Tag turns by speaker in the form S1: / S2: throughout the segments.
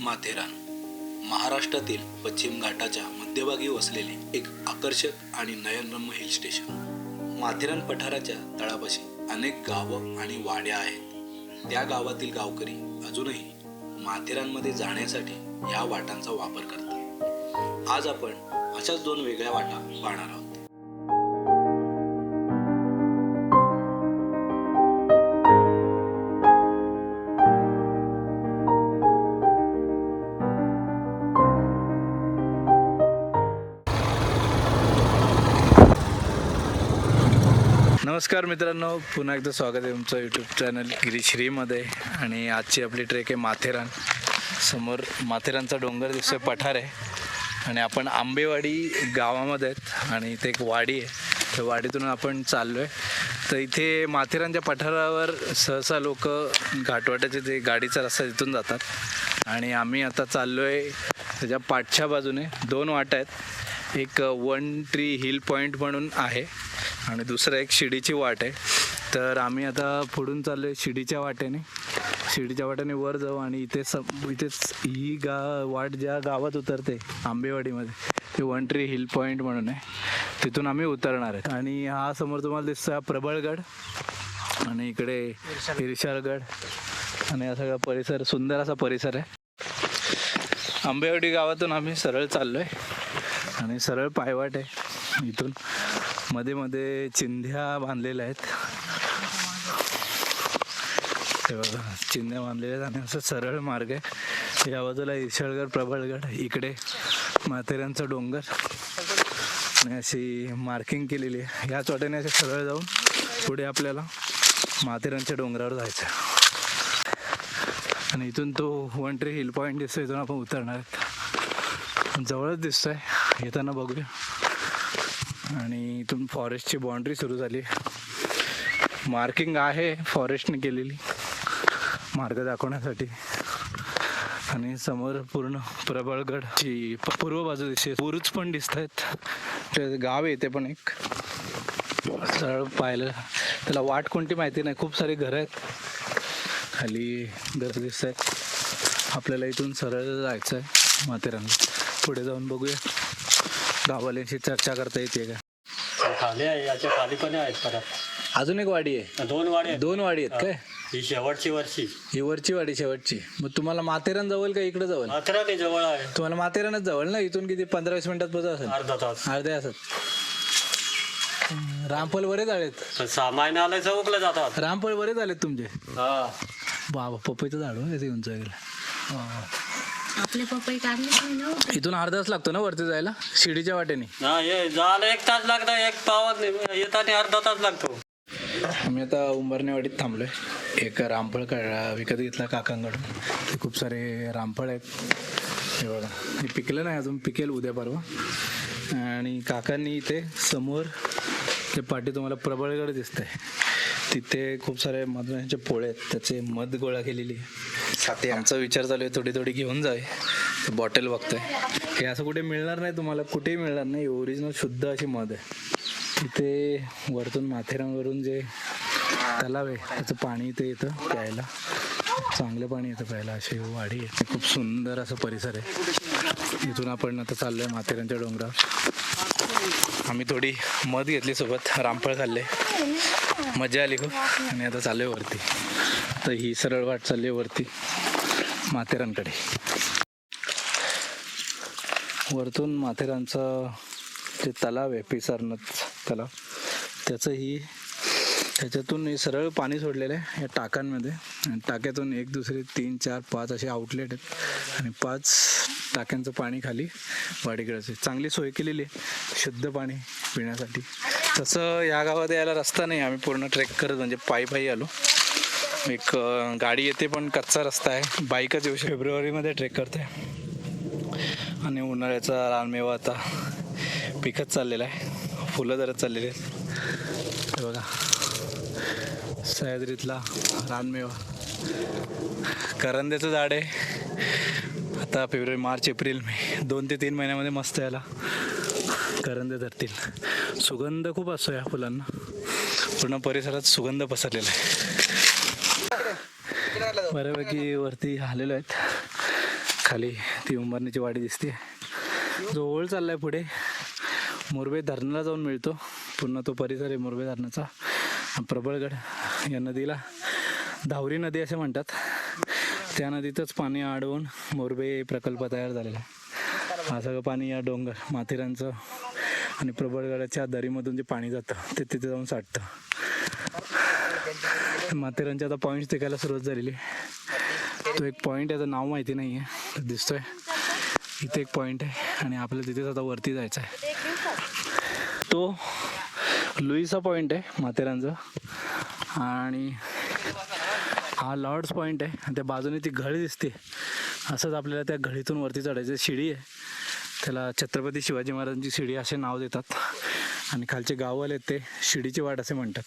S1: माथेरान महाराष्ट्रातील पश्चिम घाटाच्या मध्यभागी वसलेले एक आकर्षक आणि नयनरम्य हिल स्टेशन. माथेरान पठाराच्या तळापाशी अनेक गावं आणि वाड्या आहेत. त्या गावातील गावकरी अजूनही माथेरानमध्ये जाण्यासाठी या वाटांचा वापर करतात. आज आपण अशाच दोन वेगळ्या वाटा पाहणार आहोत. नमस्कार मित्रांनो पुन्हा एकदा स्वागत आहे तुमचं यूट्यूब चॅनल गिरीश्रीमध्ये. आणि आजची आपली ट्रेक आहे माथेरान. समोर माथेरानचा डोंगर दिसतोय पठार आहे. आणि आपण आंबेवाडी गावामध्ये आहेत आणि इथे एक वाडी आहे. त्या वाडीतून आपण चाललो आहे तर इथे माथेरानच्या पठारावर सहसा लोक घाटवाट्याचे जे गाडीचा रस्ता तिथून जातात. आणि आम्ही आता चाललो आहे त्याच्या पाठच्या बाजूने. दोन वाटा आहेत. एक वन ट्री हिल पॉईंट म्हणून आहे. आणि दुसरं एक शिडीची वाट आहे. तर आम्ही आता पुढून चाललो आहे शिडीच्या वाटेने. शिडीच्या वाटेने वर जाऊ आणि इथे सम इथेच ही गा वाट ज्या गावात उतरते आंबेवाडीमध्ये ते वन ट्री हिल पॉईंट म्हणून आहे. तिथून आम्ही उतरणार आहे. आणि हा समोर तुम्हाला दिसतो हा प्रबळगड आणि इकडे हिरशाळगड आणि हा सगळा परिसर सुंदर असा परिसर आहे. आंबेवाडी गावातून आम्ही सरळ चाललो आहे आणि सरळ पायवाट आहे इथून. मध्ये मध्ये चिंध्या बांधलेल्या आहेत. बघा चिंध्या बांधलेल्या आहेत आणि असं सरळ मार्ग आहे. या बाजूला ईशाळगड प्रबळगड इकडे माथेऱ्यांचा डोंगर. आणि अशी मार्किंग केलेली आहे. याच वाटेने असे सरळ जाऊन पुढे आपल्याला माथेरानच्या डोंगरावर जायचं आहे. आणि इथून तो वन ट्री हिल पॉईंट दिसतो इथून आपण उतरणार आहेत. जवळच दिसतोय. येताना बघूया. आणि इथून फॉरेस्टची बाउंड्री सुरू झाली. मार्किंग आहे फॉरेस्टने केलेली. मार्ग दाखवण्यासाठी. आणि समोर पूर्ण प्रबळगडची प- पूर्व बाजू दिसते बुरुज पण दिसत आहेत ते गाव आहे ते पण एक. सरळ पाहिलं. त्याला वाट कोणती माहिती नाही. खूप सारी घरं आहेत. खाली घरं दिसत आहेत आपल्याला इथून सरळ जायचं आहे माथेरानला. पुढे जाऊन बघूया. गावाल्यांशी चर्चा करता येते का?
S2: खाली आहे याच्या खाली पण आहेत परत.
S1: अजून एक वाडी आहे.
S2: दोन वाडे आहेत.
S1: दोन वाडी आहेत काय?
S2: ही शेवटची वर्षी
S1: ही वरची वाडी शेवटची. मग तुम्हाला माथेरान जवळ का इकडे जवळ?
S2: ते जवळ आहे.
S1: तुम्हाला माथेरानच जवळ ना? इथून किती? पंधरा वीस मिनिटात पोहोच असेल.
S2: अर्धा तास.
S1: अर्ध्या असत रामफळ बरेच आलेत
S2: पण आले चौकले जातात.
S1: रामफळ बरेच आलेत तुमचे?
S2: हा.
S1: बाबा पपईचं झाड हो, उंच गेलं
S3: आपले पपई काढले नाही ना
S1: इथून अर्धा तास लागतो ना वरती जायला? शिडीच्या वाटेने.
S2: हा झालं एक तास लागतं एक पावत नाही. येताना अर्धा तास लागतो.
S1: आम्ही आता उंबरनेवाडीत थांबलोय. एक रामफळ का विकत घेतला काकांकडून. ते खूप सारे रामफळ आहेत. हे बघा. हे पिकलं नाही अजून पिकेल उद्या परवा. आणि काकांनी इथे समोर ते पाठी तुम्हाला प्रबळगड दिसतंय. तिथे खूप सारे मधमाशांचे पोळे आहेत. त्याचे मध गोळा केलेली साथी आमचा विचार चालू आहे थोडी थोडी घेऊन जावे बॉटल बघतोय. हे असं कुठे मिळणार नाही तुम्हाला कुठेही मिळणार नाही. ओरिजिनल शुद्ध अशी मध आहे. तिथे वरतून माथेरानवरून जे तलाव आहे त्याचं पाणी इथे येतं प्यायला. चांगलं पाणी येतं प्यायला. अशी वाडी आहे. खूप सुंदर असं परिसर आहे. इथून आपण आता चाललोय माथेरानच्या डोंगरावर. आम्ही थोडी मध घेतली सोबत. रामफळ खाल्ले. मजा आली खूप. आणि आता चाललोय वरती. तर ही सरळ वाट चालली आहे वरती. माथेरानकडे. वरतून माथेरानचं जे तलाव आहे पिसारनथ तलाव त्याचं ही त्याच्यातून हे सरळ पाणी सोडलेलं आहे या टाक्यांमध्ये आणि टाक्यातून एक दुसरे तीन चार पाच असे आउटलेट आहेत. आणि पाच टाक्यांचं पाणी खाली वाडीकडे चांगली सोय केलेली आहे. शुद्ध पाणी पिण्यासाठी. तसं या गावात यायला रस्ता नाही. आम्ही पूर्ण ट्रेक करत म्हणजे पायी पायी आलो. एक गाडी येते पण कच्चा रस्ता आहे. बाईकच येऊ शकते. फेब्रुवारीमध्ये ट्रेक करते आणि उन्हाळ्याचा रानमेवा आता पिकत चाललेला आहे. फुलं जरा चाललेली आहेत. बघा. सह्याद्रीतला रानमेवा. करंद्याचं झाड आहे. आता फेब्रुवारी मार्च एप्रिल मे. दोन ते तीन महिन्यामध्ये मस्त यायला. करंदे धरतील. सुगंध खूप असतो या फुलांना. पूर्ण परिसरात सुगंध पसरलेला आहे. बऱ्यापैकी वरती आलेलो आहेत. खाली ती उंबरण्याची वाडी दिसते. जो ओळ चाललाय पुढे. मोरबे धरणाला जाऊन मिळतो. पूर्ण तो परिसर आहे मोरबे धरणाचा. प्रबळगड या नदीला धावरी नदी असे म्हणतात. त्या नदीतच पाणी अडवून मोरबे प्रकल्प तयार झालेला आहे. हा सगळं पाणी या डोंगर माथेरानचं आणि प्रबळगडाच्या दरीमधून जे पाणी जातं ते तिथे जाऊन साठतं. माथेरानच्या आता पॉईंट्स टिकायला सुरुवात झालेली तो एक पॉईंट याचं नाव माहिती नाही आहे दिसतोय. इथे एक पॉईंट आहे आणि आपल्याला तिथेच आता वरती जायचं आहे. तो लुईसा पॉईंट आहे माथेरानचा आणि हा लॉर्ड्स पॉईंट आहे. आणि त्या बाजूने ती घळी दिसते. असंच आपल्याला त्या घळीतून वरती चढायचं शिडी आहे. त्याला छत्रपती शिवाजी महाराजांची शिडी असे नाव देतात. आणि खालचे गाववाले आहेत ते शिडीची वाट असे म्हणतात.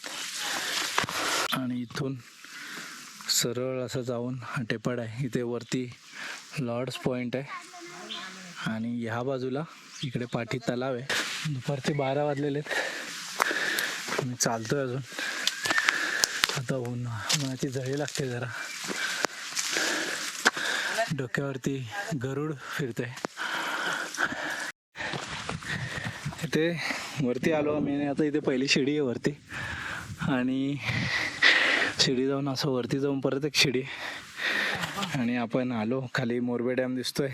S1: आणि इथून सरळ असं जाऊन टेपड टेपाड आहे. इथे वरती लॉर्ड्स पॉईंट आहे. आणि ह्या बाजूला इकडे पाठी तलाव आहे. दुपारचे बारा वाजलेले आहेत. मी चालतोय अजून. आता ऊन उन्हाची झळी लागते जरा. डोक्यावरती गरुड फिरतंय. तिथे वरती आलो आम्ही आणि आता इथे पहिली शिडी आहे वरती. आणि शिडी जाऊन असं वरती जाऊन परत एक शिडी. आणि आपण आलो खाली मोरबे डॅम दिसतोय.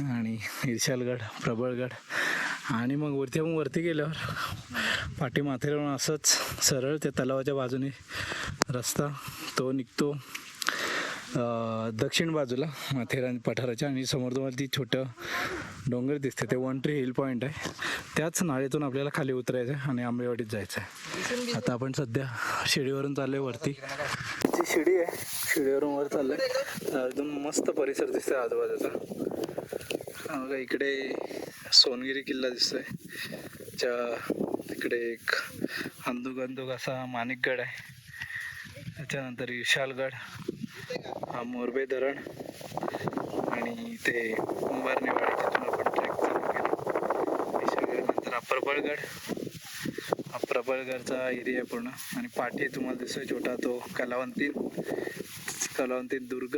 S1: आणि इर्शालगड प्रबळगड. आणि मग वरती आपण वरती गेल्यावर पाठी माथेरावरून असंच सरळ त्या तलावाच्या बाजूने रस्ता तो निघतो. दक्षिण बाजूला माथेरान पठाराच्या आणि समोर तुम्हाला ती छोटं डोंगर दिसते ते वन ट्री हिल पॉईंट आहे. त्याच नाळेतून आपल्याला खाली उतरायचं आहे आणि आंबेवाडीत जायचं आहे आता आपण सध्या शिडीवरून चाललोय वरती. ती शिडी आहे शिडीवरून वर चाललोय. एकदम मस्त परिसर दिसतोय आजूबाजूचा. बघा इकडे सोनगिरी किल्ला दिसतोय. त्या तिकडे एक अंदुक अंदुक असा माणिकगड आहे. त्याच्यानंतर विशालगड. हा मोरबे धरण आणि ते कुंभारनेवाडी तिथून आपण ट्रॅक चालू केला. नंतर हा प्रबळगड. हा प्रबळगडचा एरिया पूर्ण. आणि पाठी तुम्हाला दिसतोय छोटा तो कलावंती कलावंती दुर्ग.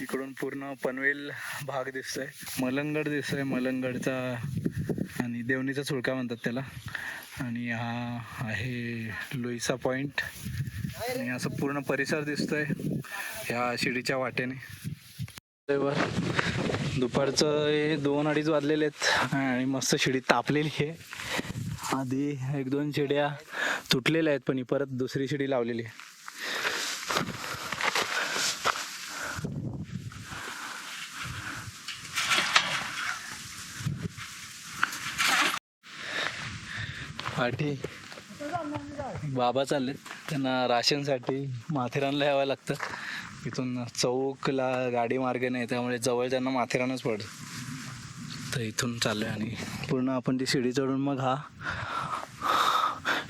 S1: इकडून पूर्ण पनवेल भाग दिसतोय. मलंगड दिसतोय. मलंगडचा आणि देवणीचा सुळका म्हणतात त्याला. आणि हा आहे लोईसा पॉइंट. आणि असं पूर्ण परिसर दिसतोय ह्या शिडीच्या वाटेने. दुपारचं हे दोन अडीच वाजलेले आहेत आणि मस्त शिडी तापलेली आहे. आधी एक दोन शिड्या तुटलेल्या आहेत पण ही परत दुसरी शिडी लावलेली आहे. पाठी बाबा चालले त्यांना राशनसाठी माथेरानला यावं लागतं. इथून चौकला गाडी मार्ग नाही त्यामुळे जवळ त्यांना माथेरानच पडतं तर इथून चाललोय आणि पूर्ण आपण ती शिडी चढून मग हा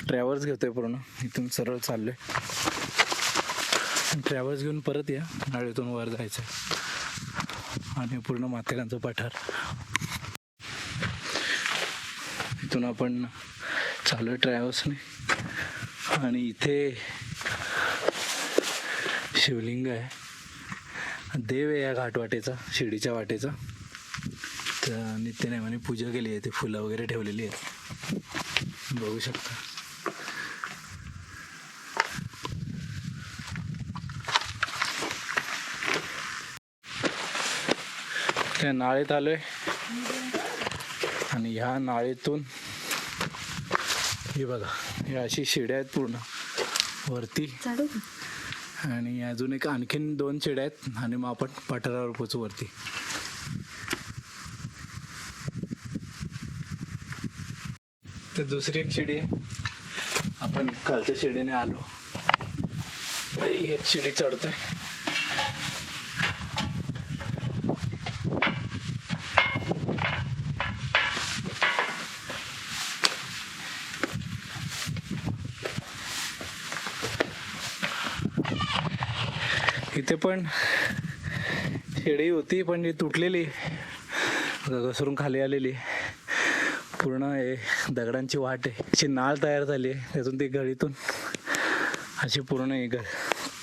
S1: ट्रॅव्हल्स घेतोय पूर्ण. इथून सरळ चाललोय. ट्रॅव्हल्स घेऊन परत या. नाळीतून वर जायचं आणि पूर्ण माथेरानचं पठार. इथून आपण चालू आहे ट्रॅव्हल्सने. आणि इथे शिवलिंग आहे. देव आहे या घाटवाटेचा शिडीच्या वाटेचा. तर नित्यनेमाने पूजा केली आहे ते फुलं वगैरे ठेवलेली आहेत. बघू शकता. त्या नाळेत आलोय. आणि ह्या नाळेतून हे बघा हे अशी शिड्या आहेत पूर्ण. वरती? आणि अजून एक आणखीन दोन शिड्या आहेत आणि मग आपण पठारावर पोचू वरती. तर दुसरी एक शिडी आहे. आपण खालच्या शिडीने आलो. एक शिडी चढतोय. ते पण. शिडी होती पण ती तुटलेली. घसरून खाली आलेली. पूर्ण हे दगडांची वाट आहे. अशी नाळ तयार झाली आहे. त्यातून ती गळीतून अशी पूर्ण हे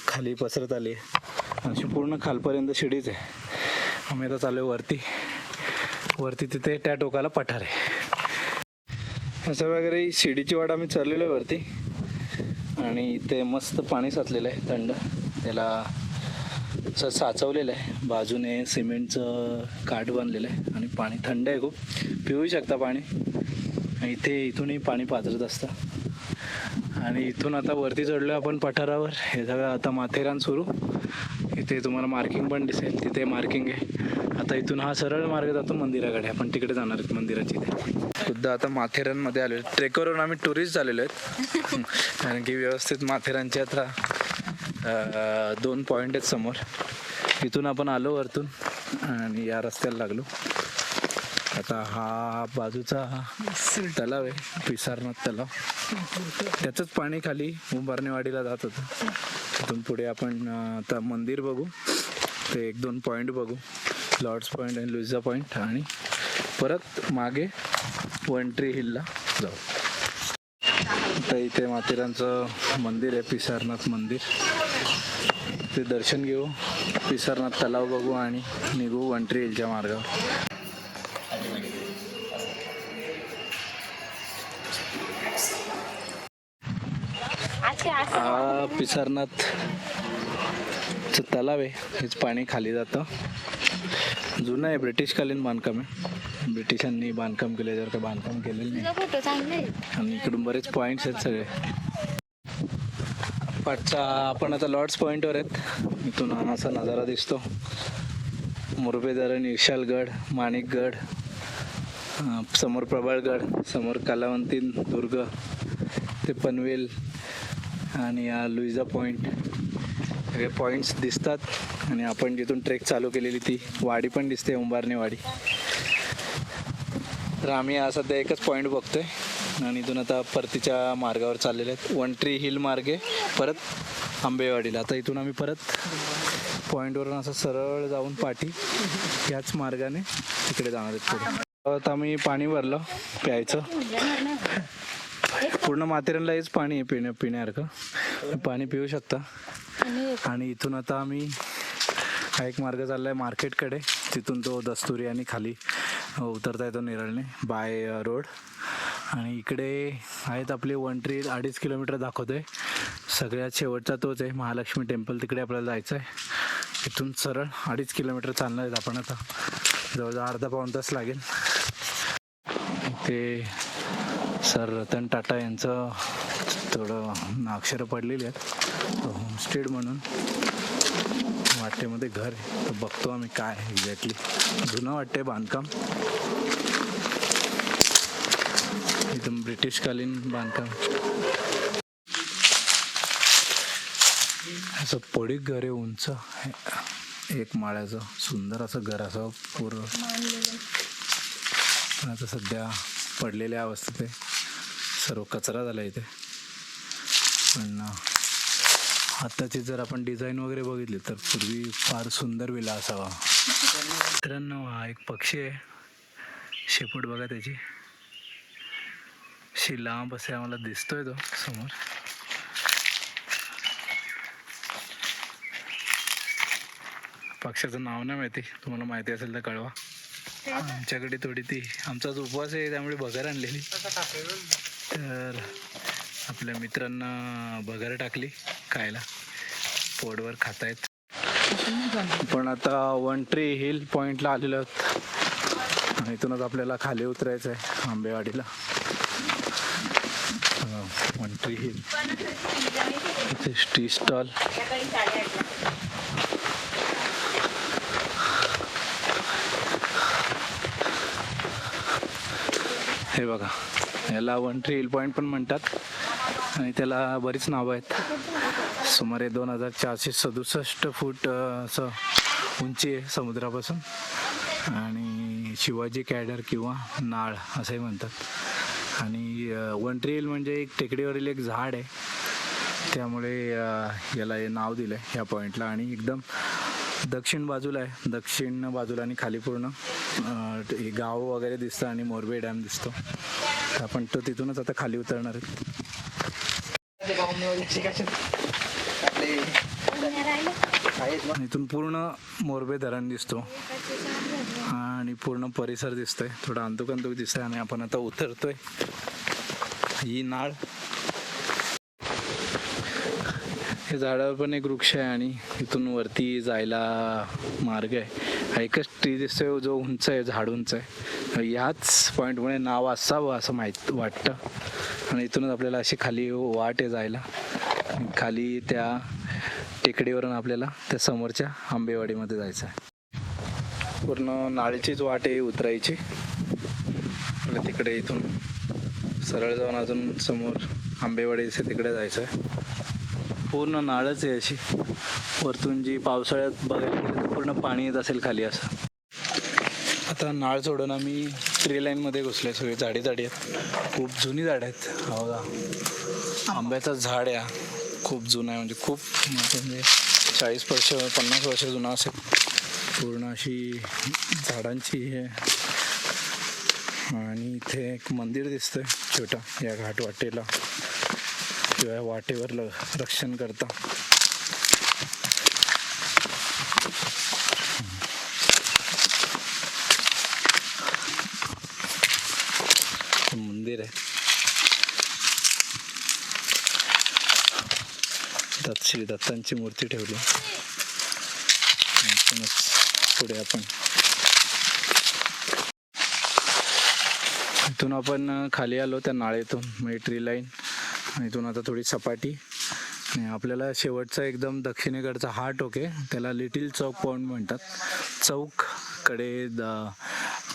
S1: खाली पसरत आली आहे. अशी पूर्ण खालपर्यंत शिडीच आहे. आम्ही आता चालू आहे वरती. वरती तिथे त्या टोकाला पठार आहे. असं वगैरे शिडीची वाट आम्ही चाललेलो आहे वरती. आणि इथे मस्त पाणी साचलेलं आहे थंड. त्याला असं साचवलेलं आहे. बाजूने सिमेंटचं काठ बांधलेलं आहे आणि पाणी थंड आहे खूप. पिऊ शकता पाणी. आणि इथे इथूनही पाणी पाझरत असतं. आणि इथून आता वरती चढलो आपण पठारावर. हे सगळं आता माथेरान सुरू. इथे तुम्हाला मार्किंग पण दिसेल. तिथे मार्किंग आहे. आता इथून हा सरळ मार्ग जातो मंदिराकडे. आपण तिकडे जाणार आहेत मंदिराची सुद्धा आता माथेरानमध्ये आलेलो ट्रेकवरून आम्ही टुरिस्ट झालेलो आहेत. कारण की व्यवस्थित माथेरानची आता दोन पॉईंट आहेत समोर. इथून आपण आलो वरतून आणि या रस्त्याला लागलो. आता हा बाजूचा तलाव आहे पिसारनाथ तलाव. त्याचंच पाणी खाली उंबारणेवाडीला जात होतं. तिथून पुढे आपण आता मंदिर बघू. ते एक दोन पॉईंट बघू. लॉर्ड्स पॉईंट आणि लुझा पॉईंट आणि परत मागे वंट्री हिलला जाऊ. तर इथे माथेरानचं मंदिर आहे पिसारनाथ मंदिर. ते दर्शन घेऊ. पिसारनाथ तलाव बघू आणि निघू वंट्री हिलच्या मार्गावर. हा पिसारनाथ चं तलाव आहे. हेच पाणी खाली जातं. जुनं आहे ब्रिटिशकालीन बांधकाम आहे. ब्रिटिशांनी बांधकाम केले जर का बांधकाम केलेलं नाही. आणि इकडून बरेच पॉईंट्स आहेत सगळे. पाठचा आपण आता लॉर्ड्स पॉईंटवर आहेत. इथून असा नजारा दिसतो. मुरबे विशालगड माणिकगड समोर प्रबळगड समोर कलावंतीन दुर्ग ते पनवेल आणि हा लुईजा पॉईंट सगळे पॉईंट्स दिसतात आणि आपण जिथून ट्रेक चालू केलेली ती वाडी पण दिसते उंबारणे वाडी तर आम्ही हा सध्या एकच पॉईंट बघतोय. आणि इथून आता परतीच्या मार्गावर चाललेले आहेत. वन ट्री हिल मार्गे परत आंबेवाडीला. आता इथून आम्ही परत पॉईंटवरून असं सरळ जाऊन पाठी याच मार्गाने तिकडे जाणार आहेत पुढे. आम्ही पाणी भरलं प्यायचं. पूर्ण माथेरानला हेच पाणी आहे पिण्या पिण्यासारखं. पाणी पिऊ शकता. आणि इथून आता आम्ही हा एक मार्ग चाललाय मार्केटकडे. तिथून तो दस्तुरी आणि खाली उतरता येतो निरळने बाय रोड. आणि इकडे आहेत आपले वन ट्री अडीच किलोमीटर दाखवतोय. सगळ्यात शेवटचा तोच आहे. महालक्ष्मी टेम्पल तिकडे आपल्याला जायचं आहे इथून सरळ अडीच किलोमीटर चालणार आहेत आपण आता. जवळजवळ अर्धा पाऊण तास लागेल. इथे सर रतन टाटा यांचं थोडं अक्षरं पडलेली आहेत. होमस्टेड म्हणून वाटेमध्ये घर आहे. तर बघतो आम्ही काय एक्झॅक्टली जुनं वाटते बांधकाम. एकदम ब्रिटिशकालीन बांधकाम. असं पडीक घर आहे. उंच एक माळ्याचं सुंदर असं घर असं पूर्ण. पण आता सध्या पडलेल्या अवस्थेत आहे. सर्व कचरा झाला इथे. पण आत्ताची जर आपण डिझाईन वगैरे बघितली तर पूर्वी फार सुंदर विला असावा. मित्रांनो हा एक पक्षी आहे. शेपूट बघा त्याची. अशी लांब असे आम्हाला दिसतोय तो समोर पक्षाचं नाव नाही माहिती तुम्हाला माहिती असेल तर कळवा आमच्याकडे थोडी ती आमचाच उपवास आहे त्यामुळे बगर आणलेली तर आपल्या मित्रांना बगर टाकली खायला पोटवर खातायत पण आता वन ट्री हिल पॉइंटला आलेलो आहोत इथूनच आपल्याला खाली उतरायचं आहे आंबेवाडीला वन ट्री हिल इथे टी स्टॉल हे बघा याला वन ट्री हिल पॉईंट पण म्हणतात. आणि त्याला बरीच नावं आहेत. सुमारे दोन हजार चारशे सदुसष्ट फूट असं उंची आहे समुद्रापासून. आणि शिवाजी कॅडर किंवा नाळ असंही म्हणतात. आणि वन ट्री हिल म्हणजे एक टेकडीवरील एक झाड आहे. त्यामुळे याला हे नाव दिलं आहे ह्या पॉईंटला आणि एकदम दक्षिण बाजूला आहे. दक्षिण बाजूला आणि खाली पूर्ण गाव वगैरे दिसतं आणि मोरबे डॅम दिसतो. आपण तो तिथूनच आता खाली उतरणार आहेत. आणि इथून पूर्ण मोरबे धरण दिसतो. पूर्ण परिसर दिसतोय. थोडा अंतुकंतुक दिसतोय आणि आपण आता उतरतोय. ही नाळ. हे झाडावर पण एक वृक्ष आहे आणि इथून वरती जायला मार्ग आहे. हा एकच ट्री दिसतोय जो उंच आहे झाड उंच आहे ह्याच पॉईंटमुळे नाव असावं असं माहीत वाटतं. आणि इथूनच आपल्याला अशी खाली वाट आहे जायला. खाली त्या टेकडीवरून आपल्याला त्या समोरच्या आंबेवाडीमध्ये जायचं आहे. पूर्ण नाळीचीच वाट आहे उतरायची. आपल्या तिकडे इथून सरळ जाऊन अजून समोर आंबेवाडीचे तिकडे जायचं आहे. पूर्ण नाळच आहे अशी. वरतून जी पावसाळ्यात बघायला गेलं तर पूर्ण पाणी येत असेल खाली असं. आता नाळ सोडून आम्ही ट्री लाईनमध्ये घुसले सगळे झाडी झाडी आहेत. खूप जुनी झाडं आहेत. हो का आंब्याचं झाड आहे खूप जुना आहे. म्हणजे खूप म्हणजे चाळीस वर्ष पन्नास वर्ष जुना असेल. पूर्ण अशी झाडांची हे. आणि इथे एक मंदिर दिसतंय छोटा या घाट वाटेला किंवा या वाटेवर ल रक्षण करता. मंदिर आहे. दत्त श्री दत्तांची मूर्ती ठेवली. पुढे आपण. इथून आपण खाली आलो त्या नाळेतून म्हणजे ट्री लाईन इथून आता थोडी सपाटी आणि आपल्याला शेवटचा एकदम दक्षिणेकडचा हा टोक आहे. त्याला लिटिल चौक पॉईंट म्हणतात. चौककडे द-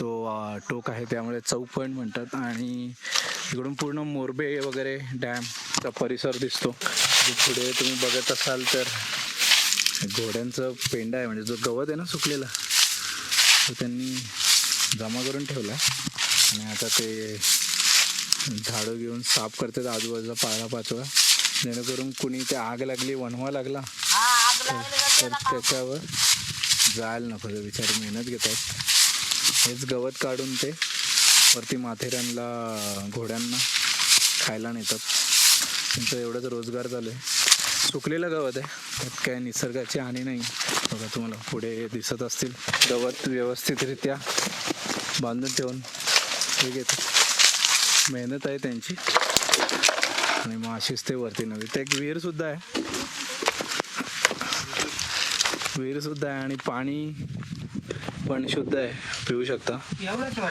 S1: तो टोक आहे. त्यामुळे चौक पॉईंट म्हणतात. आणि इकडून पूर्ण मोरबे वगैरे डॅमचा परिसर दिसतो. पुढे तुम्ही बघत असाल तर घोड्यांचं पेंडा आहे म्हणजे जो गवत आहे ना सुकलेला तो त्यांनी जमा करून ठेवला. आणि आता ते झाडं घेऊन साफ करतात आजूबाजूला पाळा पाचोळा. जेणेकरून कुणी ते आग लागली वणवा लागला तर तर त्याच्यावर जायला नको ते बिचारे मेहनत घेतात. हेच गवत काढून ते वरती माथेऱ्यांना घोड्यांना खायला नेतात. त्यांचं एवढंच रोजगार चालू आहे. सुकलेलं गवत आहे. त्यात काय निसर्गाची हानी नाही. बघा तुम्हाला पुढे दिसत असतील. गवत व्यवस्थितरित्या बांधून ठेवून हे घेत. मेहनत आहे त्यांची. आणि मग अशीच ते वरती नव्हे ते एक विहीर सुद्धा आहे. विहीर सुद्धा आहे आणि पाणी पण शुद्ध आहे. पिऊ शकता.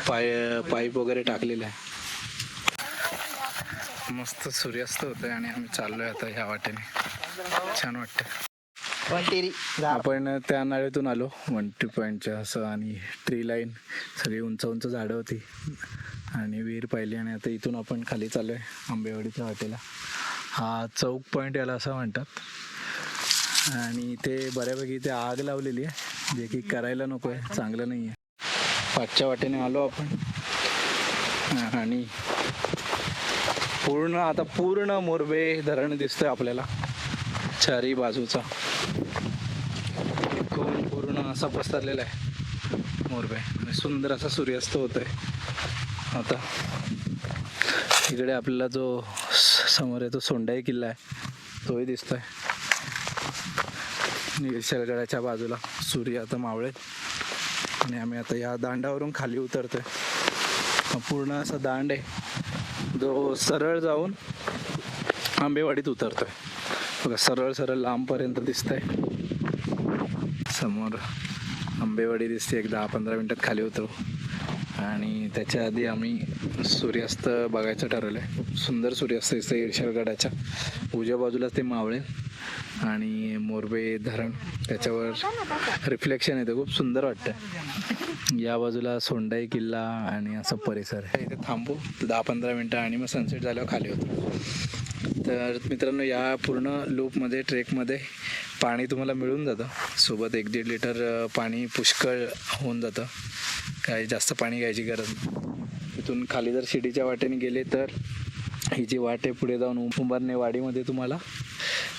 S1: पाय पाईप वगैरे टाकलेले आहे. मस्त सूर्यास्त होतोय आणि आम्ही चाललोय आता ह्या वाटेने. छान वाटतं. आपण त्या नाळेतून आलो वन टू पॉईंटच्या असं आणि ट्री लाईन सगळी उंच उंच झाडं होती. आणि विहीर पाहिली आणि आता इथून आपण खाली चाललोय आंबेवाडीच्या वाटेला. हा चौक पॉईंट याला असं म्हणतात. आणि इथे बऱ्यापैकी इथे आग लावलेली आहे जे की करायला नको आहे चांगलं नाही आहे. पाचच्या वाटेने आलो आपण. आणि पूर्ण आता पूर्ण मोरबे धरण दिसतंय आपल्याला. चारी बाजूचा. इकडून पूर्ण असा पसरलेला आहे. मोरबे. आणि सुंदर असा सूर्यास्त होतोय. आता इकडे आपल्याला जो स- समोर आहे तो सोंडाई किल्ला आहे. तोही दिसतोय. निळशरगडाच्या बाजूला सूर्य आता मावळे आणि आम्ही आता या दांडावरून खाली उतरतोय. पूर्ण असा दांड आहे. जो सरळ जाऊन आंबेवाडीत उतरतोय. बघा सरळ सरळ लांबपर्यंत दिसतंय. समोर आंबेवाडी दिसते एक दहा पंधरा मिनटात खाली उतरू. आणि त्याच्या आधी आम्ही सूर्यास्त बघायचं ठरवलं आहे सुंदर सूर्यास्त दिसतं इर्शलगडाच्या. उजव्या बाजूला ते मावळे आणि मोरबे धरण त्याच्यावर रिफ्लेक्शन येतं. खूप सुंदर वाटतं या बाजूला सोंडाई किल्ला आणि असं परिसर आहे. इथे थांबू. दहा पंधरा मिनटं आणि मग सनसेट झाल्यावर खाली होतो तर मित्रांनो या पूर्ण लूपमध्ये ट्रेकमध्ये पाणी तुम्हाला मिळून जातं. सोबत एक दीड लिटर पाणी पुष्कळ होऊन जातं. काही जास्त पाणी घ्यायची गरज नाही. इथून खाली जर शिडीच्या वाटेने गेले तर ही जी वाट आहे पुढे जाऊन उंबरने वाडीमध्ये तुम्हाला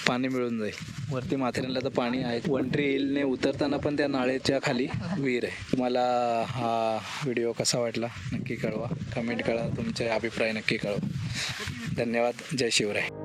S1: पाणी मिळून जाईल. वरती माथेरानला तर पाणी आहे. वंट्री हिलने उतरताना पण त्या नाळेच्या खाली विहीर आहे. तुम्हाला हा व्हिडिओ कसा वाटला नक्की कळवा. कमेंट करा. तुमचे अभिप्राय नक्की कळवा. धन्यवाद. जय शिवराय.